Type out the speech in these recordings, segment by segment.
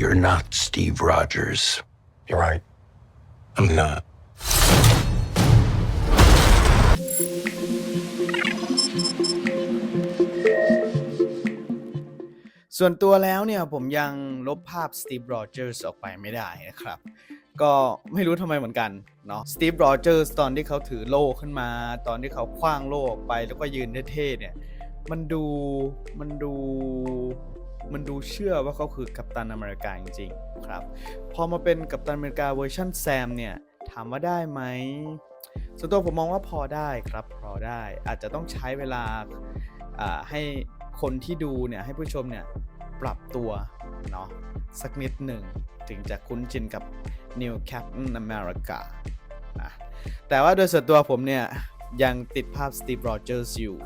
You're not Steve Rogers. You're right. I'm not. ส่วนตัวแล้วเนี่ยผมยังลบภาพสตีฟโรเจอร์สออกไปไม่ได้นะครับ ก็ไม่รู้ทำไมเหมือนกันเนาะสตีฟโรเจอร์สตอนที่เขาถือโล่ขึ้นมา ตอนที่เขาคว้างโล่ออกไปแล้วก็ยืนเท่ๆเนี่ย มันดูมันดู มันดูเชื่อว่าเขาคือกัปตันอเมริกาจริงๆครับ พอมาเป็นกัปตันอเมริกาเวอร์ชันแซมเนี่ยถามว่าได้ไหมส่วนตัวผมมองว่าพอได้ครับพอได้อาจจะต้องใช้เวลาอ่าให้คนที่ดูเนี่ยให้ผู้ชมเนี่ยปรับตัวเนาะสักนิดหนึ่งถึงจะคุ้นชินกับ New Captain America นะแต่ว่าโดยส่วนตัวผมเนี่ย ยังติดภาพ Steve Rogers อยู่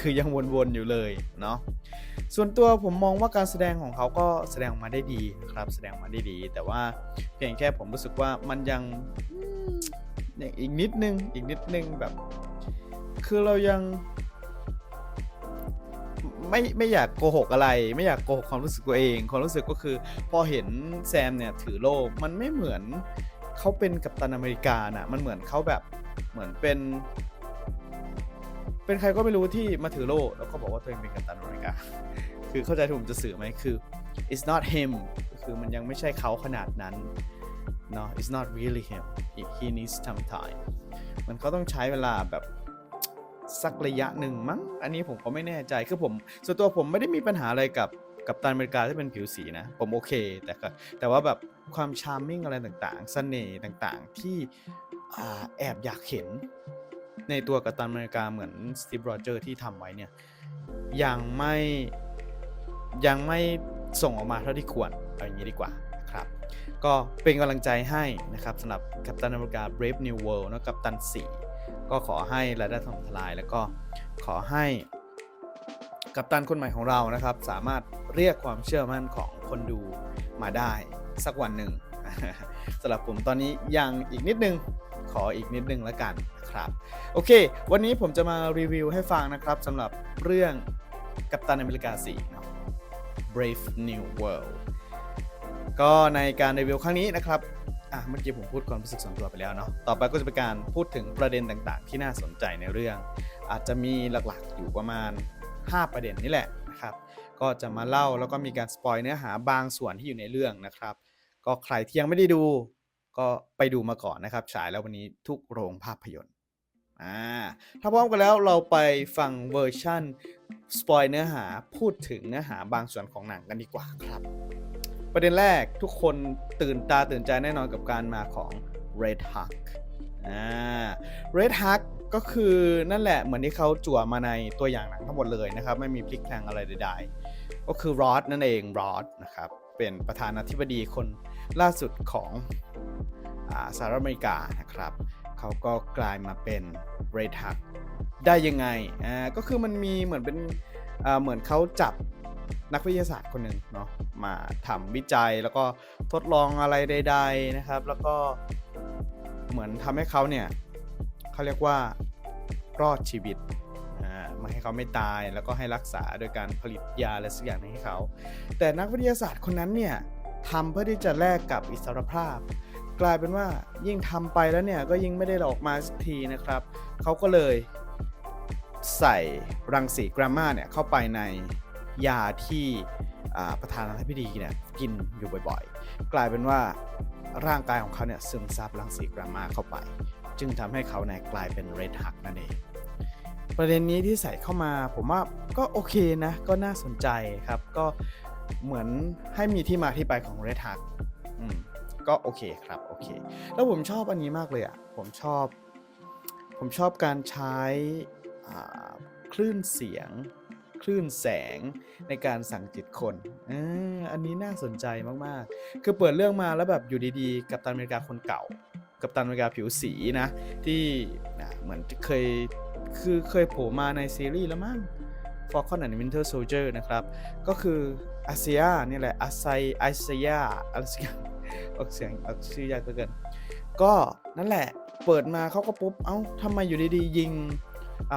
คือยังวนๆอยู่เลยเนาะ ส่วนตัวผมมองว่าการแสดงของเขาก็แสดงออกมาได้ดีครับ แสดงมาได้ดี แต่ว่าเพียงแค่ผมรู้สึกว่ามันยังอืมยังอีกนิดนึงอีกนิดนึงแบบ คือเรายังไม่ไม่อยากโกหกอะไร ไม่อยากโกหกความรู้สึกตัวเอง ความรู้สึกก็คือ พอเห็นแซมเนี่ยถือโล่มันไม่เหมือนเขาเป็นกัปตันอเมริกานะมันเหมือนเขาแบบเหมือนเป็น เป็นใครก็ไม่รู้ที่มาถือโล่แล้วก็บอกว่าตัวเองเป็นกัปตันอเมริกา คือเข้าใจถูกผมจะสื่อไหมคือ it's not him คือมันยังไม่ใช่เขาขนาดนั้นเนาะ it's not really him he, he needs some time มันเขาต้องใช้เวลาแบบสักระยะหนึ่งมั้ง อันนี้ผมก็ไม่แน่ใจ คือผม ส่วนตัวผมไม่ได้มีปัญหาอะไรกับกับตันอเมริกาที่เป็นผิวสีนะ ผมโอเค แต่ก็แต่ว่าแบบความชาร์มมิ่งอะไรต่างๆเสน่ห์ต่างๆที่อแอบอยากเห็น ในตัวกัปตันอเมริกาเหมือนสตีฟโรเจอร์ที่ทำไว้เนี่ยยังไม่ยังไม่ส่งออกมาเท่าที่ควรเอาอย่างนี้ดีกว่าครับก็เป็นกำลังใจให้นะครับสำหรับกัปตันอเมริกา Brave New World นะกัปตัน 4 ก็ขอให้รายได้ถล่มทลาย แล้วก็ขอให้กัปตันคนใหม่ของเรานะครับ สามารถเรียกความเชื่อมั่นของคนดูมาได้สักวันหนึ่งสำหรับผมตอนนี้ยังอีกนิดนึง ขออีกนิดนึงล้วกันนะครับโอเค วันนี้ผมจะมารีวิวให้ฟังนะครับสำหรับเรื่องกัปตันอเมริกา4เนาะ Brave New World ก็ในการรีวิวครั้งนี้นะครับอะเมื่อกี้ผมพูดความรู้สึกส่วนตัวไปแล้วเนาะ ต่อไปก็จะเป็นการพูดถึงประเด็นต่างๆ ที่น่าสนใจในเรื่อง อาจจะมีหลักๆอยู่ประมาณ 5 ประเด็นนี่แหละนะครับ ก็จะมาเล่าแล้วก็มีการสปอยเนื้อหาบางส่วนที่อยู่ในเรื่องนะครับ ก็ใครที่ยังไม่ได้ดู ก็ไปดูมาก่อนนะครับ ฉายแล้ววันนี้ทุกโรงภาพยนตร์อ่าถ้าพร้อมกันแล้วเราไปฟังเวอร์ชั่นสปอยเนื้อหาพูดถึงเนื้อหาบางส่วนของหนังกันดีกว่าครับ ประเด็นแรกทุกคนตื่นตาตื่นใจแน่นอนกับการมาของ Red Hulk อ่า Red Hulk ก็คือนั่นแหละเหมือนที่เขาจั่วมาในตัวอย่างหนังทั้งหมดเลยนะครับ ไม่มีพลิกแพลงอะไรใดๆ ก็คือรอดนั่นเองรอดนะครับ เป็นประธานาธิบดีคน ล่าสุดของอสหรัฐอเมริกานะครับเขาก็กลายมาเป็น Red Hulk ได้ยังไงอ่าก็คือมันมีเหมือนเป็นเหมือนเขาจับนักวิทยาศาสตร์คนหนึ่งเนาะมาทำวิจัยแล้วก็ทดลองอะไรใด ๆนะครับ แล้วก็เหมือนทำให้เขาเนี่ยเขาเรียกว่ารอดชีวิตอ่าให้เขาไม่ตายแล้วก็ให้รักษาโดยการผลิตยาอะไรสักอย่างหนึ่งให้เขา แต่นักวิทยาศาสตร์คนนั้นเนี่ย ทำเพื่อที่จะแลกกับอิสรภาพ กลายเป็นว่ายิ่งทำไปแล้วเนี่ยก็ยิ่งไม่ได้ออกมาสักทีนะครับเขาก็เลยใส่รังสีกรามาเนี่ยเข้าไปในยาที่ประธานาธิบดีเนี่ยกินอยู่บ่อยๆ กลายเป็นว่าร่างกายของเขาเนี่ยซึมซับรังสีกรามาเข้าไป จึงทำให้เขาเนี่ยกลายเป็นเรดฮักนั่นเองประเด็นนี้ที่ใส่เข้ามาผมว่าก็โอเคนะ ก็น่าสนใจครับ ก็ เหมือนให้มีที่มาที่ไปของ Red Hawk อืมก็โอเคครับโอเค แล้วผมชอบอันนี้มากเลยอะ ผมชอบ ผมชอบการใช้คลื่นเสียง คลื่นแสงในการสั่งจิตคนออันนี้น่าสนใจมากๆ คือเปิดเรื่องมาแล้วแบบอยู่ดีๆ กับตันอเมริกาคนเก่า กับตันอเมริกาผิวสีนะ ที่อ่เหมือนเคยคือเคยโผล่มาในซีรีส์แล้วมั้ง Falcon and Winter Soldier นะครับ ก็คืออาเซียนี่แหละอาไซอาเซียอะไรสักอย่างออกเสียงออกชื่อยากเหลือเกิน ก็นั่นแหละเปิดมาเขาก็ปุ๊บ เอ้าทำไมอยู่ดีๆ ยิง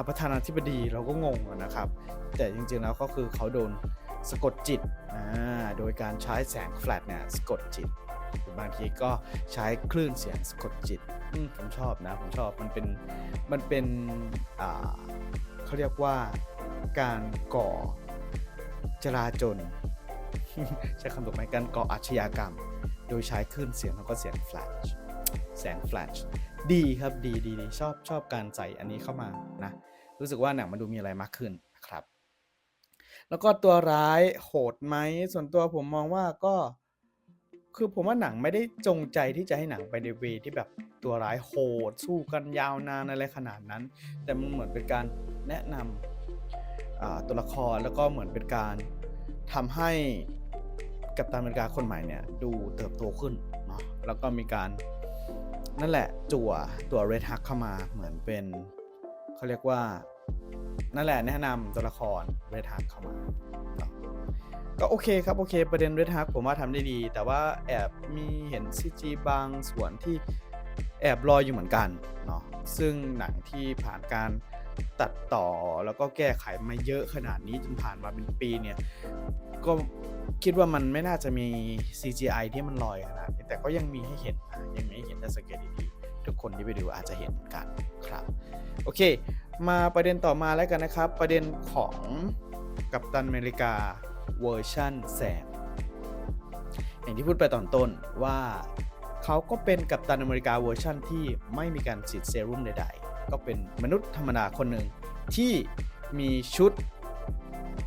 ประธานาธิบดีเราก็งงนะครับ แต่จริงๆแล้วก็คือเขาโดนสะกดจิต โดยการใช้แสงแฟลชเนี่ยสะกดจิต บางทีก็ใช้คลื่นเสียงสะกดจิต ผมชอบนะ ผมชอบ มันเป็น มันเป็นเขาเรียกว่า การก่อจราจนใช้คำถูกไหมการก่ออาชญากรรม โดยใช้คลื่นเสียงแล้วก็เสียงแฟลชแสงแฟลชดีครับดีดีดีชอบชอบการใส่อันนี้เข้ามานะ รู้สึกว่าหนังมันดูมีอะไรมากขึ้นนะครับ แล้วก็ตัวร้ายโหดไหมส่วนตัวผมมองว่าก็คือผมว่าหนังไม่ได้จงใจที่จะให้หนังไปในเวที่แบบตัวร้ายโหด สู้กันยาวนานอะไรขนาดนั้น แต่มันเหมือนเป็นการแนะนำอ่า ตัวละครแล้วก็เหมือนเป็นการทำให้กัปตันอเมริกาคนใหม่เนี่ยดูเติบโตขึ้นเนาะแล้วก็มีการนั่นแหละจั่วตัวเรดฮักเข้ามาเหมือนเป็นเขาเรียกว่านั่นแหละแนะนำตัวละครเรดฮักเข้ามาก็โอเคครับโอเค ประเด็นเรดฮักผมว่าทำได้ดี แต่ว่าแอบมีเห็นซีจีบางส่วนที่แอบรอยอยู่เหมือนกันเนาะซึ่งหนังที่ผ่านการ ตัดต่อแล้วก็แก้ไขมาเยอะขนาดนี้จนผ่านมาเป็นปีเนี่ย ก็คิดว่ามันไม่น่าจะมี CGI ที่มันลอยขนาดนี้แต่ก็ยังมีให้เห็นนะยังมีให้เห็นถ้าสังเกตดีๆทุกคนที่ไปดูอาจจะเห็นกันครับโอเค มาประเด็นต่อมาแล้วกันนะครับ ประเด็นของกัปตันอเมริกาเวอร์ชันแซมอย่างที่พูดไปตอนต้นว่าเขาก็เป็นกัปตันอเมริกาเวอร์ชันที่ไม่มีการฉีดเซรุ่มใดๆ ก็เป็นมนุษย์ธรรมดาคนหนึ่งที่มีชุด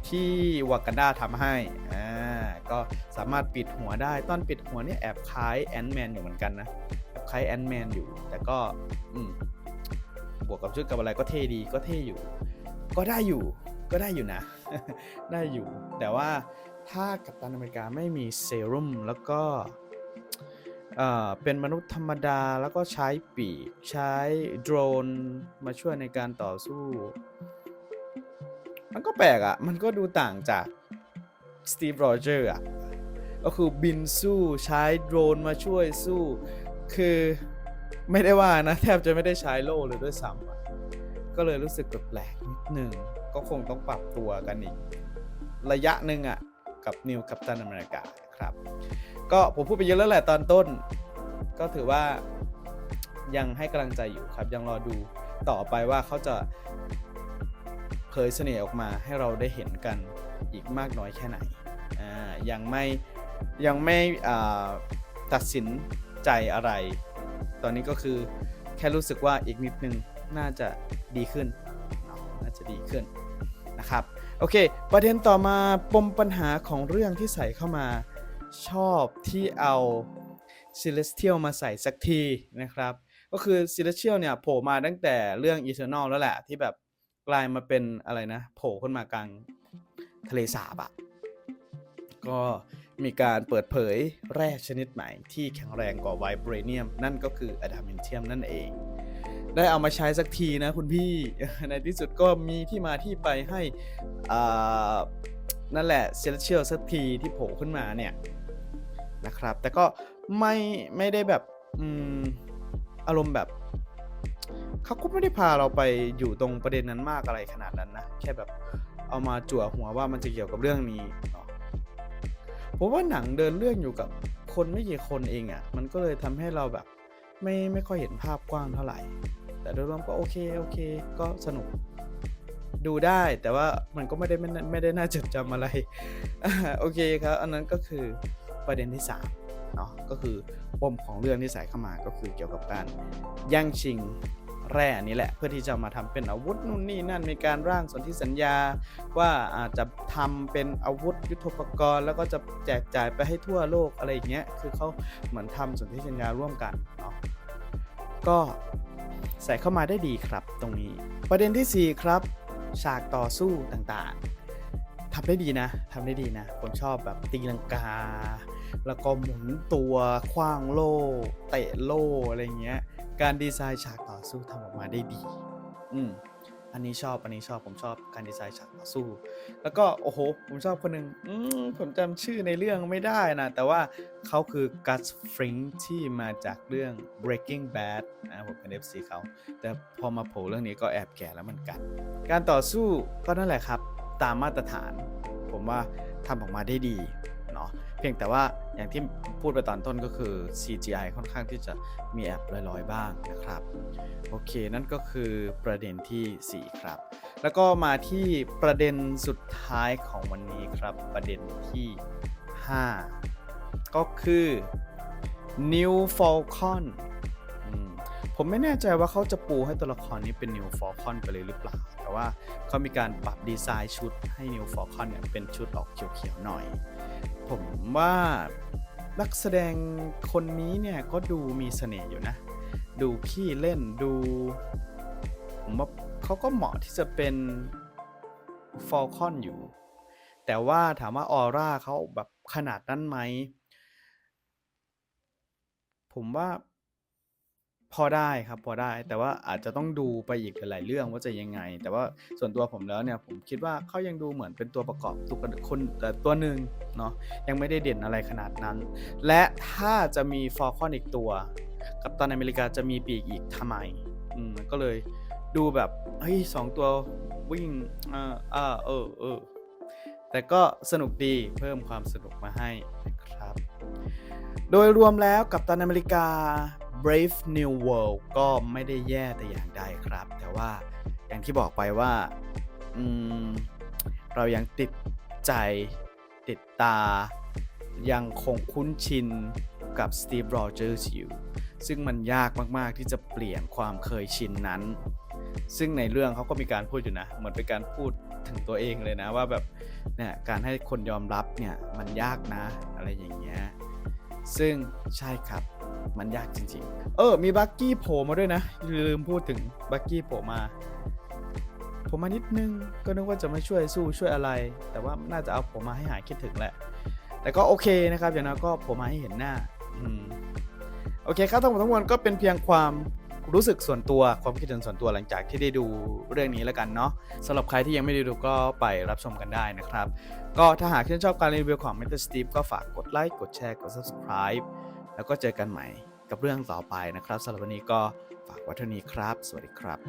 ที่วากันดาทำให้ อ่า ก็สามารถปิดหัวได้ ตอนปิดหัวเนี่ยแอบคล้ายแอนด์แมนอยู่เหมือนกันนะ แอบคล้ายแอนด์แมนอยู่ แต่ก็ อืม บวกกับชุดกับอะไรก็เท่ดี ก็เท่อยู่ ก็ได้อยู่ ก็ได้อยู่นะ ได้อยู่ แต่ว่าถ้ากัปตันอเมริกาไม่มีเซรุ่มแล้วก็ เป็นมนุษย์ธรรมดาแล้วก็ใช้ปีกใช้โดรนมาช่วยในการต่อสู้ มันก็แปลกอะ่ะ มันก็ดูต่างจากสตีฟโรเจอร์อะ ก็คือบินสู้ใช้โดรนมาช่วยสู้ คือไม่ได้ว่านะ แทบจะไม่ได้ใช้โล่เลยด้วยซ้ำอะก็เลยรู้สึกแปลกนิดนึง ก็คงต้องปรับตัวกันอีก ระยะหนึ่งอะ กับนิวกัปตันอเมริกาครับ ก็ผมพูดไปเยอะแล้วแหละตอนต้น ก็ถือว่ายังให้กำลังใจอยู่ครับ ยังรอดูต่อไปว่าเขาจะเผยเสน่ห์ออกมาให้เราได้เห็นกันอีกมากน้อยแค่ไหนอ่ายังไม่ยังไม่ตัดสินใจอะไร ตอนนี้ก็คือแค่รู้สึกว่าอีกนิดนึงน่าจะดีขึ้น น่าจะดีขึ้นนะครับ โอเค ประเด็นต่อมาปมปัญหาของเรื่องที่ใส่เข้ามา ชอบที่เอา Celestial มาใส่สักทีนะครับ ก็คือ Celestial เนี่ยโผล่มาตั้งแต่เรื่อง Eternal แล้วแหละ ที่แบบกลายมาเป็นอะไรนะ โผล่ขึ้นมากลางทะเลสาบอะก็มีการเปิดเผยแร่ชนิดใหม่ที่แข็งแรงกว่าไวเบรเนียม นั่นก็คืออะดามินเทียมนั่นเอง ได้เอามาใช้สักทีนะคุณพี่ ในที่สุดก็มีที่มาที่ไปให้อ่านั่นแหละเซเลเชียลสักทีที่โผล่ขึ้นมาเนี่ยนะครับ แต่ก็ไม่ไม่ได้แบบอืมอารมณ์แบบเขาก็ไม่ได้พาเราไปอยู่ตรงประเด็นนั้นมากอะไรขนาดนั้นนะ แค่แบบเอามาจั่วหัวว่ามันจะเกี่ยวกับเรื่องนี้เนาะผมว่าหนังเดินเรื่องอยู่กับคนไม่กี่คนเองอะ่ะ มันก็เลยทำให้เราแบบ ไม่ไม่ค่อยเห็นภาพกว้างเท่าไหร่ แต่โดยรวมก็โอเคโอเค ก็สนุกดูได้แต่ว่ามันก็ไม่ได้ไม่ได้ไม่ได้น่าจดจำอะไร โอเคครับ อันนั้นก็คือประเด็นที่3เนาะก็คือปมของเรื่องที่ใส่เข้ามาก็คือเกี่ยวกับการย่งชิงแร่นี้แหละเพื่อที่จะมาทำเป็นอาวุธนู่นนี่นั่นมีการร่างสนธิสัญญาว่าอาจจะทำเป็นอาวุธยุทโธปกรณ์ แล้วก็จะแจกจ่ายไปให้ทั่วโลกอะไรอย่างเงี้ยคือเขาเหมือนทำสนธิสัญญาร่วมกันเนาะก็ ใส่เข้ามาได้ดีครับตรงนี้ ประเด็นทีสี่ 4 ครับ ฉากต่อสู้ต่างๆทำได้ดีนะทำได้ดีนะ ผมชอบแบบตีลังกา แล้วก็หมุนตัวคว้างโล่ เตะโล่อะไรเงี้ย การดีไซน์ฉากต่อสู้ทำออกมาได้ดี อืม อันนี้ชอบอันนี้ชอบผมชอบการดีไซน์ฉากต่อสู้ แล้วก็โอ้โห ผมชอบคนหนึ่งผมจำชื่อในเรื่องไม่ได้นะ แต่ว่าเขาคือ Gus Fring ที่มาจากเรื่อง Breaking Bad นะผมเป็น FC เขา แต่พอมาโผล่เรื่องนี้ก็แอบแก่แล้วเหมือนกัน การต่อสู้ก็นั่นแหละครับ ตามมาตรฐาน ผมว่าทำออกมาได้ดี เพียงแต่ว่าอย่างที่พูดไปตอนต้นก็คือ CGI ค่อนข้างที่จะมีแอบลอยๆบ้างนะครับ โอเค นั่นก็คือประเด็นที่ 4 ครับ แล้วก็มาที่ประเด็นสุดท้ายของวันนี้ครับ ประเด็นที่ 5 ก็คือ New Falcon ผมไม่แน่ใจว่าเขาจะปูให้ตัวละครนี้เป็น New Falcon ไปเลยหรือเปล่า แต่ว่าเขามีการปรับดีไซน์ชุดให้ New Falcon เนี่ยเป็นชุดออกเขียวๆหน่อย ผมว่านักแสดงคนนี้เนี่ยก็ดูมีเสน่ห์อยู่นะ ดูขี้เล่นดู ผมว่าเขาก็เหมาะที่จะเป็นฟอลคอนอยู่ แต่ว่าถามว่าออร่าเขาแบบขนาดนั้นไหม ผมว่า พอได้ครับพอได้แต่ว่าอาจจะต้องดูไปอีกหลายๆเรื่องว่าจะยังไง แต่ว่าส่วนตัวผมแล้วเนี่ยผมคิดว่าเขายังดูเหมือนเป็นตัวประกอบตัวคนแต่ตัวหนึ่งเนาะยังไม่ได้เด่นอะไรขนาดนั้น และถ้าจะมีฟอลคอนอีกตัวกัปตันอเมริกาจะมีปีกอีกทำไมอืมก็เลยดูแบบเฮ้ยสองตัววิ่งอ่าอ่าเออเออแต่ก็สนุกดีเพิ่มความสนุกมาให้นะครับ โดยรวมแล้วกัปตันอเมริกา Brave New World ก็ไม่ได้แย่แต่อย่างใดครับ แต่ว่าอย่างที่บอกไปว่าเรายังติดใจติดตา ยังคงคุ้นชินกับ Steve Rogers อยู่ ซึ่งมันยากมาก ๆ ที่จะเปลี่ยนความเคยชินนั้น ซึ่งในเรื่องเขาก็มีการพูดอยู่นะ เหมือนเป็นการพูดถึงตัวเองเลยนะว่าแบบเนี่ยการให้คนยอมรับเนี่ยมันยากนะอะไรอย่างเงี้ย ซึ่งใช่ครับ มันยากจริง ๆ เออ มีบักกี้โผล่มาด้วยนะ ลืมพูดถึงบักกี้โผล่มาผมมานิดนึง ก็นึกว่าจะไมาช่วยสู้ช่วยอะไร แต่ว่าน่าจะเอาผมมาให้หายคิดถึงแหละ แต่ก็โอเคนะครับ อย่างน้อยก็ผมมาให้เห็นหน้า อืม โอเคครับทั้งหมดทั้งมวลก็เป็นเพียงความรู้สึกส่วนตัวความคิดเห็นส่วนตัวหลังจากที่ได้ดูเรื่องนี้แล้วกันเนาะสำหรับใครที่ยังไม่ได้ดูก็ไปรับชมกันได้นะครับ ก็ถ้าหากชื่นชอบการรีวิวของ Mr. Steve ก็ฝากกดไลค์กดแชร์กด subscribe แล้วก็เจอกันใหม่ กับเรื่องต่อไปนะครับสำหรับวันนี้ก็ฝากไว้เท่านี้ครับ สวัสดีครับ